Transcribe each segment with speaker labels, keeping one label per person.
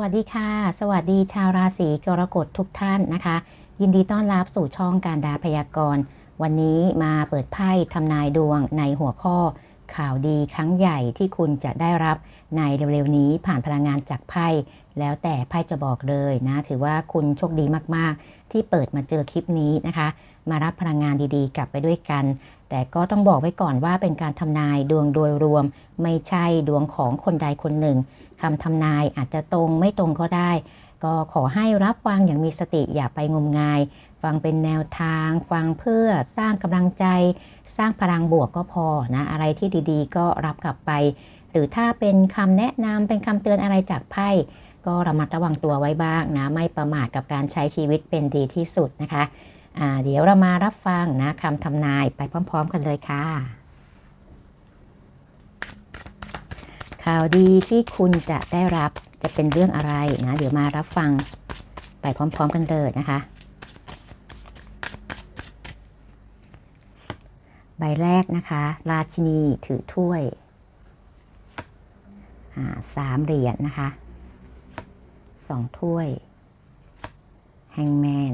Speaker 1: วัสดีค่ะ สวัสดีชาวราศีกรกฎทุกท่านนะคะ ยินดีต้อนรับสู่ช่องการดาพยากรณ์ วันนี้มาเปิดไพ่ทำนายดวงในหัวข้อ ข่าวดีครั้งใหญ่ที่คุณจะได้รับในเร็วๆนี้ผ่านพลังงานจากไพ่ แล้วแต่ไพ่จะบอกเลยนะ ถือว่าคุณโชคดีมากๆ ที่เปิดมาเจอคลิปนี้นะคะ มารับพลังงานดีๆ กลับไปด้วยกัน แต่ก็ต้องบอกไว้ก่อนว่าเป็นการทำนายดวงโดยรวม ไม่ใช่ดวงของคนใดคนหนึ่งคำทำนายอาจจะตรงไม่ตรงก็ได้ ก็ขอให้รับฟังอย่างมีสติอย่าไปงมงาย ฟังเป็นแนวทาง ฟังเพื่อสร้างกำลังใจ สร้างพลังบวกก็พอนะ อะไรที่ดีๆ ก็รับกลับไป หรือถ้าเป็นคำแนะนำเป็นคำเตือนอะไรจากไพ่ก็ระมัดระวังตัวไว้บ้างนะ ไม่ประมาทกับการใช้ชีวิตเป็นดีที่สุดนะคะ เดี๋ยวเรามารับฟังนะคำทำนายไปพร้อม ๆ กันเลยค่ะ ข่าวดีที่คุณจะได้รับจะเป็นเรื่องอะไรนะ เดี๋ยวมารับฟังไปพร้อม ๆ กันเลยนะคะใบแรกนะคะ ราชินีถือถ้วยสามเหรียญนนะคะสองถ้วย แฮงแมน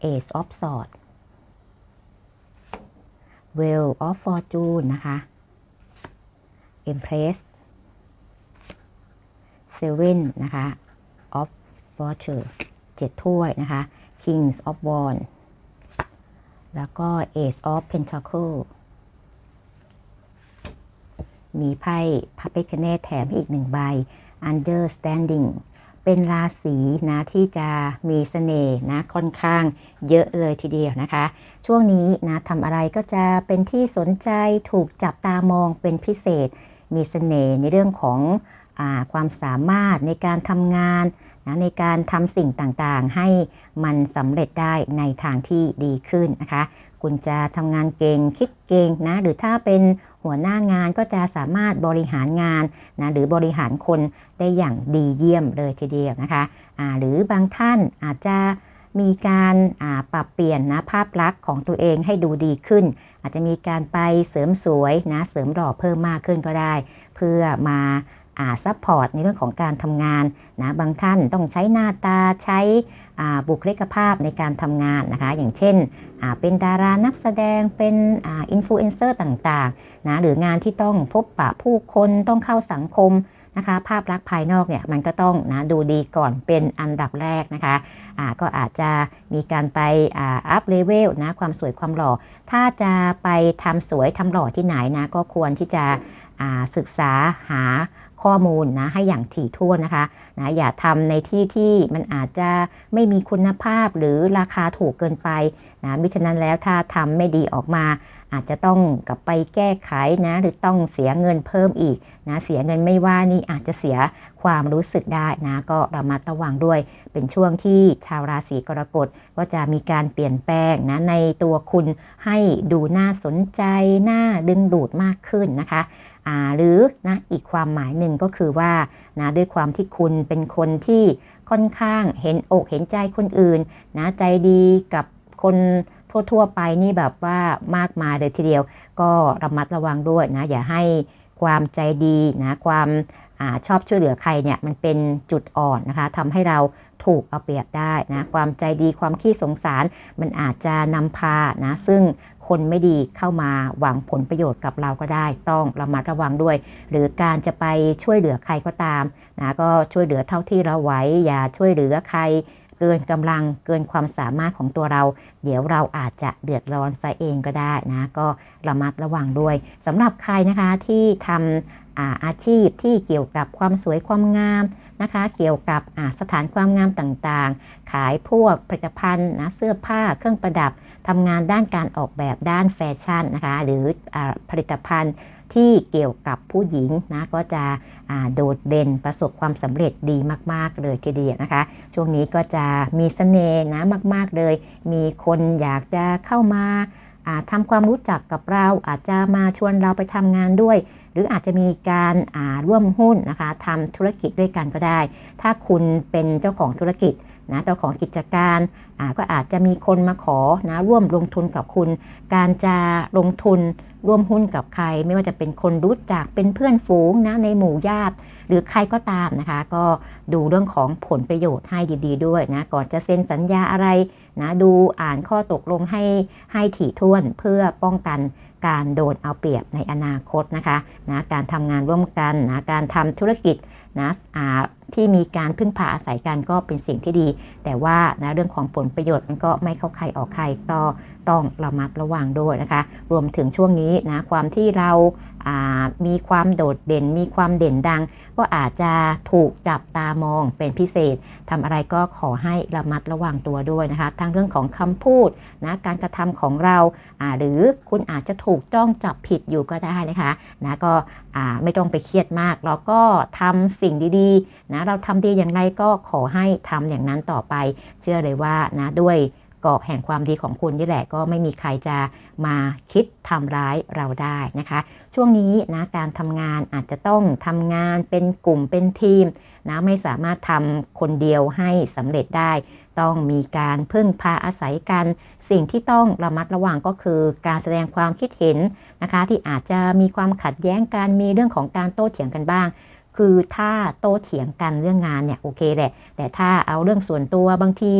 Speaker 1: เอซออฟสอดเวลออฟฟอร์จูนนะคะ Empress Seven นะคะ of Fortune เจ็ดถ้วยนะคะ Kings of Wands แล้วก็ Ace of Pentacle มีไพ่พระเปกเนตแถมอีกหนึ่งใบ Understanding เป็นราศีนะที่จะมีสเสน่ห์นะค่อนข้างเยอะเลยทีเดียวนะคะ ช่วงนี้นะทำอะไรก็จะเป็นที่สนใจถูกจับตามองเป็นพิเศษ มีเสน่ห์ในเรื่องของอความสามารถในการทำงานนะในการทำสิ่งต่างๆ ให้มันสำเร็จได้ในทางที่ดีขึ้นนะคะ คุณจะทำงานเก่งคิดเก่งนะหรือถ้าเป็น หัวหน้างานก็จะสามารถบริหารงานนะหรือบริหารคนได้อย่างดีเยี่ยมเลยทีเดียวนะคะะหรือบางท่านอาจจะมีการปรับเปลี่ยนนะภาพลักษณ์ของตัวเองให้ดูดีขึ้น อาจจะมีการไปเสริมสวยนะเสริมหล่อเพิ่มมากขึ้นก็ได้ เพื่อมาซัพพอร์ตในเรื่องของการทำงานนะบางท่านต้องใช้หน้าตาใช้ บุคลิกภาพในการทำงานนะคะ อย่างเช่นเป็นดารานักแสดงเป็นอินฟลูเอนเซอร์ต่างๆนะหรืองานที่ต้องพบปะผู้คนต้องเข้าสังคมนะคะภาพลักษณ์ภายนอกเนี่ยมันก็ต้องนะดูดีก่อนเป็นอันดับแรกนะคะะก็อาจจะมีการไปอัพเลเวลนะความสวยความหล่อ ถ้าจะไปทำสวยทำหล่อที่ไหนนะก็ควรที่จะศึกษาหา ข้อมูลนะให้อย่างถี่ถ้วนนะคะนะอย่าทำในที่ที่มันอาจจะไม่มีคุณภาพหรือราคาถูกเกินไปนะมิฉะนั้นแล้วถ้าทำไม่ดีออกมา อาจจะต้องกลับไปแก้ไขนะหรือต้องเสียเงินเพิ่มอีกนะเสียเงินไม่ว่านี่อาจจะเสียความรู้สึกได้นะก็ระมัดระวังด้วย เป็นช่วงที่ชาวราศีกรกฎก็จะมีการเปลี่ยนแปลงนะในตัวคุณให้ดูน่าสนใจน่าดึงดูดมากขึ้นนะคะ หรือนะอีกความหมายหนึ่งก็คือว่านะด้วยความที่คุณเป็นคนที่ค่อนข้างเห็นอกเห็นใจคนอื่นนะใจดีกับคนทั่วๆไปนี่แบบว่ามากมายเลยทีเดียว ก็ระมัดระวังด้วยนะอย่าให้ความใจดีนะความอชอบช่วยเหลือใครเนี่ยมันเป็นจุดอ่อนนะคะทำให้เราถูกเอาเปรียบได้นะความใจดีความขี้สงสารมันอาจจะนำพานะซึ่ง คนไม่ดีเข้ามาหวังผลประโยชน์กับเราก็ได้ ต้องระมัดระวังด้วย หรือการจะไปช่วยเหลือใครก็ตามนะก็ช่วยเหลือเท่าที่เราไหวอย่าช่วยเหลือใครเกินกำลังเกินความสามารถของตัวเรา เดี๋ยวเราอาจจะเดือดร้อนซะเองก็ได้นะ ก็ระมัดระวังด้วยสำหรับใครนะคะที่ทำอาอาชีพที่เกี่ยวกับความสวยความงามนะคะ เกี่ยวกับสถานความงามต่างๆ ขายพวกผลิตภัณฑ์นะเสื้อผ้าเครื่องประดับ ทำงานด้านการออกแบบด้านแฟชั่นนะคะหรืออผลิตภัณฑ์ที่เกี่ยวกับผู้หญิงนะก็จะโดดเด่นประสบความสำเร็จดีมาก ๆ เลยทีเดียวนะคะ ช่วงนี้ก็จะมีสเสน่ห์นะมาก ๆ เลย มีคนอยากจะเข้ามาทำความรู้จักกับเราอาจจะมาชวนเราไปทำงานด้วย หรืออาจจะมีการร่วมหุ้นนะคะทำธุรกิจด้วยกันก็ได้ ถ้าคุณเป็นเจ้าของธุรกิจ นะเจ้าของกิจการก็อาจจะมีคนมาขอนะร่วมลงทุนกับคุณ การจะลงทุนร่วมหุ้นกับใคร ไม่ว่าจะเป็นคนรู้จักเป็นเพื่อนฝูงนะในหมู่ญาติ หรือใครก็ตามนะคะ ก็ดูเรื่องของผลประโยชน์ให้ดี ๆ ด้วยนะก่อนจะเซ็นสัญญาอะไรนะดูอ่านข้อตกลงให้ให้ถี่ถ้วนเพื่อป้องกันการโดนเอาเปรียบในอนาคตนะคะนะการทำงานร่วมกันนะการทำธุรกิจ นะอ่าที่มีการพึ่งพาอาศัยกันก็เป็นสิ่งที่ดี แต่ว่านะเรื่องของผลประโยชน์มันก็ไม่เข้าใครออกใครก็ต้องระมัดระวังด้วยนะคะ รวมถึงช่วงนี้นะความที่เรา มีความโดดเด่น มีความเด่นดัง ก็อาจจะถูกจับตามองเป็นพิเศษทำอะไรก็ขอให้ระมัดระวังตัวด้วยนะคะทั้งเรื่องของคำพูดนะการกระทำของเรา หรือคุณอาจจะถูกจ้องจับผิดอยู่ก็ได้นะคะนะก็ไม่ต้องไปเครียดมาก เราก็ทำสิ่งดีๆนะเราทำดีอย่างไรก็ขอให้ทำอย่างนั้นต่อไป เชื่อเลยว่านะด้วย กรอบแห่งความดีของคุณนี่แหละก็ไม่มีใครจะมาคิดทำร้ายเราได้นะคะ ช่วงนี้นะการทำงานอาจจะต้องทำงานเป็นกลุ่มเป็นทีมนะไม่สามารถทำคนเดียวให้สำเร็จได้ ต้องมีการพึ่งพาอาศัยกัน สิ่งที่ต้องระมัดระวังก็คือการแสดงความคิดเห็นนะคะ ที่อาจจะมีความขัดแย้งกันมีเรื่องของการโต้เถียงกันบ้างคือถ้าโต้เถียงกันเรื่องงานเนี่ยโอเคแหละ แต่ถ้าเอาเรื่องส่วนตัวบางที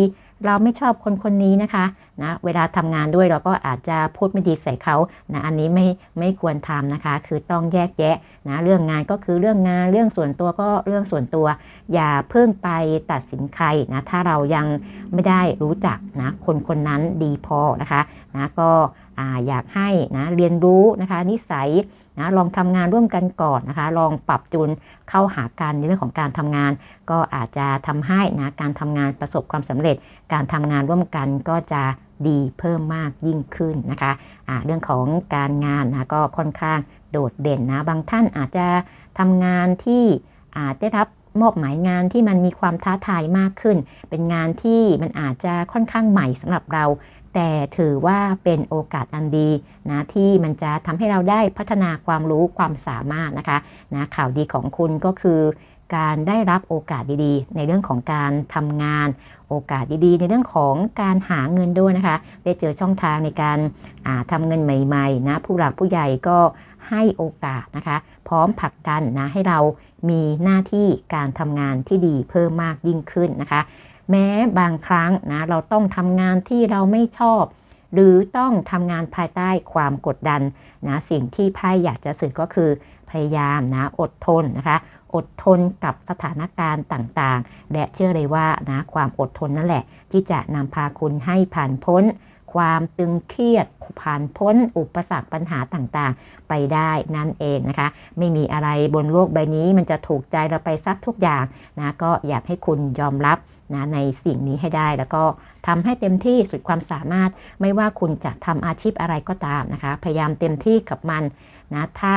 Speaker 1: เราไม่ชอบคนคนนี้นะคะนะเวลาทำงานด้วยเราก็อาจจะพูดไม่ดีใส่เขานะอันนี้ไม่ไม่ควรทำนะคะ คือต้องแยกแยะนะเรื่องงานก็คือเรื่องงานเรื่องส่วนตัวก็เรื่องส่วนตัว อย่าเพิ่งไปตัดสินใครนะถ้าเรายังไม่ได้รู้จักนะคนคนนั้นดีพอนะคะนะก็อ่าอยากให้นะเรียนรู้นะคะนิสัย นะลองทำงานร่วมกันก่อนนะคะ ลองปรับจูนเข้าหากันในเรื่องของการทำงาน ก็อาจจะทำให้นะการทำงานประสบความสำเร็จ การทำงานร่วมกันก็จะดีเพิ่มมากยิ่งขึ้นนะคะะเรื่องของการงานนะก็ค่อนข้างโดดเด่นนะบางท่านอาจจะทำงานที่อาจได้รับมอบหมายงานที่มันมีความท้าทายมากขึ้น เป็นงานที่มันอาจจะค่อนข้างใหม่สำหรับเรา แต่ถือว่าเป็นโอกาสอันดีนะที่มันจะทำให้เราได้พัฒนาความรู้ความสามารถนะคะนะข่าวดีของคุณก็คือการได้รับโอกาสดีๆ ในเรื่องของการทำงาน โอกาสดีๆ ในเรื่องของการหาเงินด้วยนะคะ ได้เจอช่องทางในการทำเงินใหม่ๆนะผู้หลักผู้ใหญ่ก็ให้โอกาสนะคะ พร้อมผลักดันนะให้เรามีหน้าที่การทำงานที่ดีเพิ่มมากยิ่งขึ้นนะคะ แม้บางครั้งนะเราต้องทำงานที่เราไม่ชอบ หรือต้องทำงานภายใต้ความกดดันนะสิ่งที่ไพ่อยากจะสื่อก็คือพยายามนะอดทนนะคะอดทนกับสถานการณ์ต่างๆ และเชื่อเลยว่านะความอดทนนั่นแหละ ที่จะนำพาคุณให้ผ่านพ้น ความตึงเครียดผ่านพ้น อุปสรรคปัญหาต่างๆ ไปได้นั่นเองนะคะ ไม่มีอะไรบนโลกใบนี้มันจะถูกใจเราไปซักทุกอย่างนะก็อยากให้คุณยอมรับ นะในสิ่งนี้ให้ได้ แล้วก็ทำให้เต็มที่สุดความสามารถ ไม่ว่าคุณจะทำอาชีพอะไรก็ตามนะคะ พยายามเต็มที่กับมันนะถ้า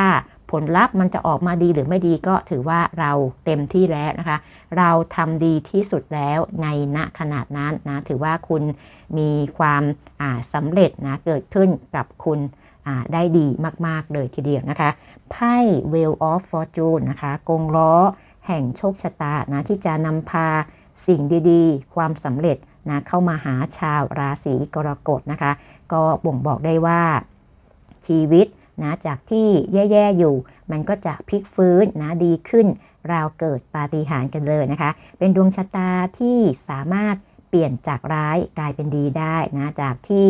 Speaker 1: ผลลัพธ์มันจะออกมาดีหรือไม่ดีก็ถือว่าเราเต็มที่แล้วนะคะ เราทำดีที่สุดแล้วในณขนาดนั้นนะถือว่าคุณมีความสำเร็จนะเกิดขึ้นกับคุณได้ดีมาก ๆ เลยทีเดียวนะคะ ไพ่ Wheel of Fortune นะคะ กงล้อแห่งโชคชะตานะที่จะนำพา สิ่งดีๆ ความสำเร็จนะเข้ามาหาชาวราศีกรกฎนะคะ ก็บ่งบอกได้ว่าชีวิตนะจากที่แย่ๆอยู่ มันก็จะพลิกฟื้นนะดีขึ้น ราวเกิดปาฏิหาริย์กันเลยนะคะ เป็นดวงชะตาที่สามารถเปลี่ยนจากร้ายกลายเป็นดีได้นะจากที่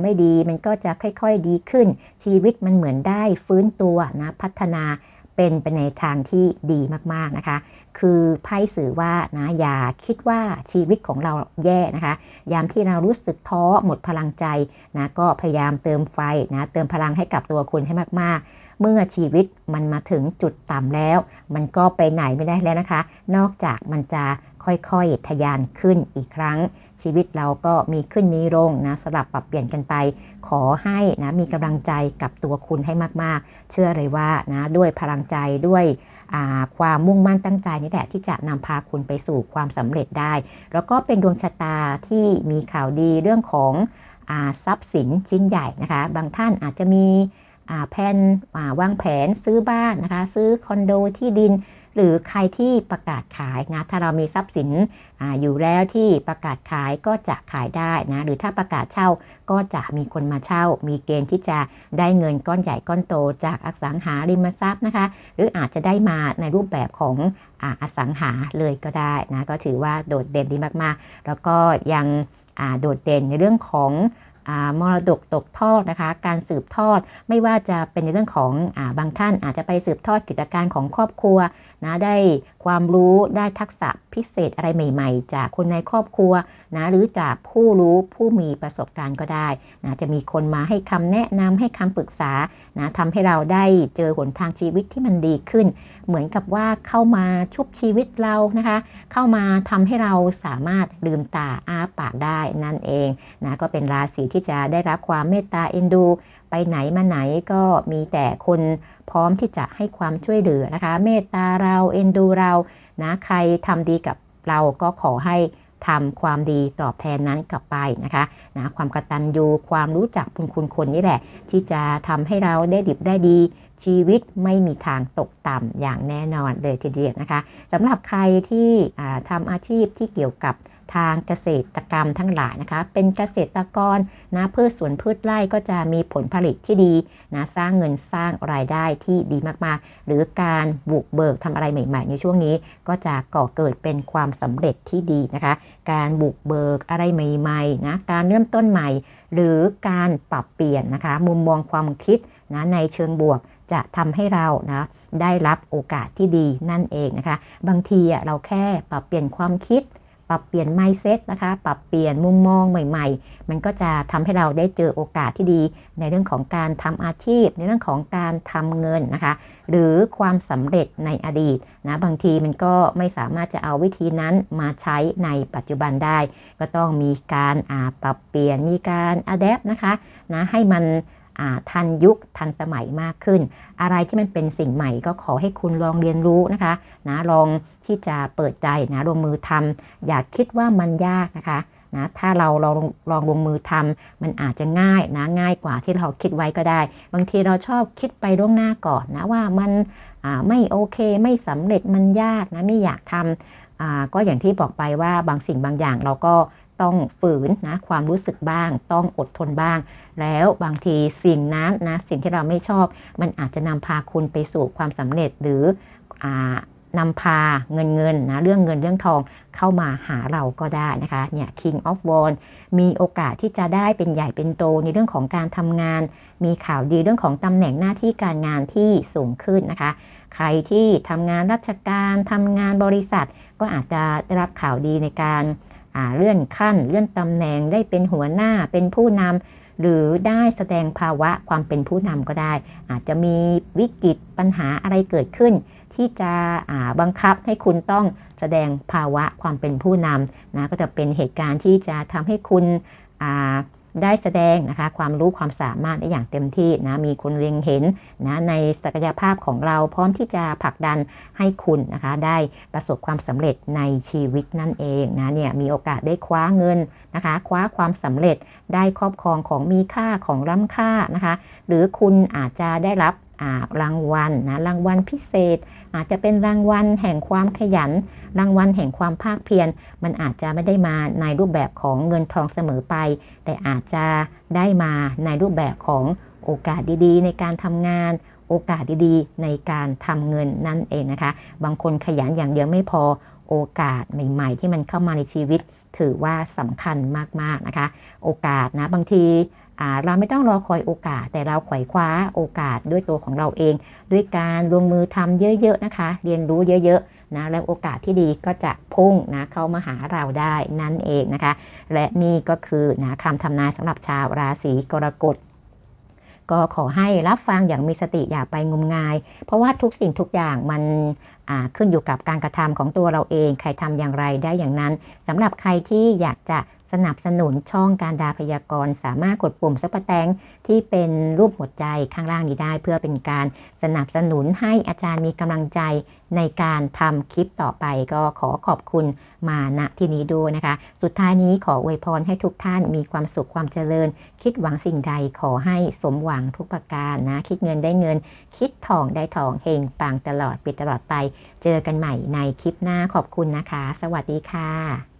Speaker 1: ไม่ดีมันก็จะค่อยๆดีขึ้น ชีวิตมันเหมือนได้ฟื้นตัวนะพัฒนาเป็นไปในทางที่ดีมากๆนะคะ คือไพ่สื่อว่านะอย่าคิดว่าชีวิตของเราแย่นะคะ ยามที่เรารู้สึกท้อหมดพลังใจนะก็พยายามเติมไฟนะเติมพลังให้กับตัวคุณให้มากๆเมื่อชีวิตมันมาถึงจุดต่ำแล้ว มันก็ไปไหนไม่ได้แล้วนะคะ นอกจากมันจะค่อยๆ ทะยานขึ้นอีกครั้ง ชีวิตเราก็มีขึ้นมีลงนะสลับปรับเปลี่ยนกันไป ขอให้นะมีกำลังใจกับตัวคุณให้มากๆ เชื่อเลยว่านะด้วยพลังใจด้วย ความมุ่งมั่นตั้งใจนี่แหละที่จะนำพาคุณไปสู่ความสำเร็จได้ แล้วก็เป็นดวงชะตาที่มีข่าวดีเรื่องของอทรัพย์สินชิ้นใหญ่นะคะ บางท่านอาจจะมีแผนวางแผนซื้อบ้านนะคะ ซื้อคอนโดที่ดิน หรือใครที่ประกาศขายนะถ้าเรามีทรัพย์สินออยู่แล้วที่ประกาศขายก็จะขายได้นะหรือถ้าประกาศเช่าก็จะมีคนมาเช่า มีเกณฑ์ที่จะได้เงินก้อนใหญ่ก้อนโตจากอสังหาริมทรัพย์นะคะ หรืออาจจะได้มาในรูปแบบของออสังหาเลยก็ได้นะก็ถือว่าโดดเด่นดีมากๆ แล้วก็ยังโดดเด่นในเรื่องของมรดกตกทอดนะคะ การสืบทอดไม่ว่าจะเป็นในเรื่องของอบางท่านอาจจะไปสืบทอดกิจการของครอบครัวนะได้ความรู้ได้ทักษะพิเศษอะไรใหม่ ๆ จากคนในครอบครัวนะหรือจากผู้รู้ผู้มีประสบการณ์ก็ได้นะจะมีคนมาให้คำแนะนำให้คำปรึกษานะทำให้เราได้เจอหนทางชีวิตที่มันดีขึ้น เหมือนกับว่าเข้ามาชุบชีวิตเรานะคะ เข้ามาทำให้เราสามารถลืมตาอ้าปากได้นั่นเองนะก็เป็นราศีที่จะได้รับความเมตตาเอ็นดู ไปไหนมาไหนก็มีแต่คนพร้อมที่จะให้ความช่วยเหลือนะคะ เมตตาเราเอ็นดูเรานะใครทำดีกับเราก็ขอให้ทำความดีตอบแทนนั้นกลับไปนะคะนะความกตัญญูความรู้จักบุญคุณคนนี่แหละ ที่จะทำให้เราได้ดิบได้ดี ชีวิตไม่มีทางตกต่ำอย่างแน่นอนเลยทีเดียวนะคะสำหรับใครที่ทำอาชีพที่เกี่ยวกับ ทางเกษตรกรรมทั้งหลายนะคะ เป็นเกษตรกรนะพืชสวนพืชไร่ก็จะมีผลผลิตที่ดีนะสร้างเงินสร้างรายได้ที่ดีมากๆ หรือการบุกเบิกทำอะไรใหม่ ๆ ในช่วงนี้ ก็จะก่อเกิดเป็นความสำเร็จที่ดีนะคะ การบุกเบิกอะไรใหม่ๆนะการเริ่มต้นใหม่ หรือการปรับเปลี่ยนนะคะ มุมมองความคิดนะในเชิงบวกจะทำให้เรานะได้รับโอกาสที่ดีนั่นเองนะคะ บางทีเราแค่ปรับเปลี่ยนความคิด ปรับเปลี่ยน mindset นะคะ ปรับเปลี่ยนมุมมองใหม่ ๆ มันก็จะทำให้เราได้เจอโอกาสที่ดี ในเรื่องของการทำอาชีพ ในเรื่องของการทำเงินนะคะ หรือความสำเร็จในอดีตนะบางทีมันก็ไม่สามารถจะเอาวิธีนั้นมาใช้ในปัจจุบันได้ ก็ต้องมีการปรับเปลี่ยนมีการอัดแอปนะคะนะให้มันทันยุคทันสมัยมากขึ้น อะไรที่มันเป็นสิ่งใหม่ก็ขอให้คุณลองเรียนรู้นะคะนะลอง ที่จะเปิดใจนะลงมือทำอย่าคิดว่ามันยากนะคะนะถ้าเราลองลองลงมือทำมันอาจจะง่ายนะง่ายกว่าที่เราคิดไว้ก็ได้ บางทีเราชอบคิดไปล่วงหน้าก่อนนะว่ามันไม่โอเคไม่สำเร็จมันยากนะไม่อยากทำก็อย่างที่บอกไปว่าบางสิ่งบางอย่างเราก็ต้องฝืนนะความรู้สึกบ้าง ต้องอดทนบ้าง แล้วบางทีสิ่งนั้นนะสิ่งที่เราไม่ชอบ มันอาจจะนำพาคุณไปสู่ความสำเร็จหรือ นำพาเงินเงินนะเรื่องเงินเรื่องทองเข้ามาหาเราก็ได้นะคะเนี่ย King of w a n d มีโอกาสที่จะได้เป็นใหญ่เป็นโตในเรื่องของการทำงาน มีข่าวดีเรื่องของตำแหน่งหน้าที่การงานที่สูงขึ้นนะคะ ใครที่ทำงานราชการทำงานบริษัท ก็อาจจะได้รับข่าวดีในการเลื่อนขั้น เลื่อนตำแหน่งได้เป็นหัวหน้าเป็นผู้นำหรือได้แสดงภาวะความเป็นผู้นำก็ได้ อาจจะมีวิกฤตปัญหาอะไรเกิดขึ้น ที่จะบังคับให้คุณต้องแสดงภาวะความเป็นผู้นำนะก็จะเป็นเหตุการณ์ที่จะทำให้คุณได้แสดงนะคะความรู้ความสามารถได้อย่างเต็มที่นะมีคนเล็งเห็นนะในศักยภาพของเราพร้อมที่จะผลักดันให้คุณนะคะได้ประสบความสำเร็จในชีวิตนั่นเองนะเนี่ยมีโอกาสได้คว้าเงินนะคะคว้าความสำเร็จได้ครอบครองของมีค่าของล้ำค่านะคะหรือคุณอาจจะได้รับ รางวัลนะรางวัลพิเศษ อาจจะเป็นรางวัลแห่งความขยัน รางวัลแห่งความภาคเพียรมันอาจจะไม่ได้มาในรูปแบบของเงินทองเสมอไป แต่อาจจะได้มาในรูปแบบของโอกาสดีๆ ในการทำงานโอกาสดีๆ ในการทำเงินนั่นเองนะคะ บางคนขยันอย่างเดียวไม่พอโอกาสใหม่ ๆ ที่มันเข้ามาในชีวิต ถือว่าสำคัญมากๆนะคะ โอกาสนะบางที เราไม่ต้องรอคอยโอกาส แต่เราไขว่คว้าโอกาสด้วยตัวของเราเอง ด้วยการลงมือทำเยอะ ๆ นะคะ เรียนรู้เยอะ ๆ นะ แล้วโอกาสที่ดีก็จะพุ่งนะเข้ามาหาเราได้นั่นเองนะคะ และนี่ก็คือนะคำทำนายสำหรับชาวราศีกรกฎก็ขอให้รับฟังอย่างมีสติอย่าไปงมงาย เพราะว่าทุกสิ่งทุกอย่างมันขึ้นอยู่กับการกระทำของตัวเราเอง ใครทำอย่างไรได้อย่างนั้นสำหรับใครที่อยากจะ สนับสนุนช่องการดาพยากรณ์ สามารถกดปุ่มซัพเปร์แตงที่เป็นรูปหัวใจข้างล่างนี้ได้ เพื่อเป็นการสนับสนุนให้อาจารย์มีกำลังใจในการทำคลิปต่อไปก็ขอขอบคุณมาณที่นี้ด้วยนะคะ สุดท้ายนี้ขออวยพรให้ทุกท่านมีความสุขความเจริญ คิดหวังสิ่งใดขอให้สมหวังทุกประการนะ คิดเงินได้เงิน คิดทองได้ทองเฮงปังตลอดปิดตลอดไป เจอกันใหม่ในคลิปหน้าขอบคุณนะคะ สวัสดีค่ะ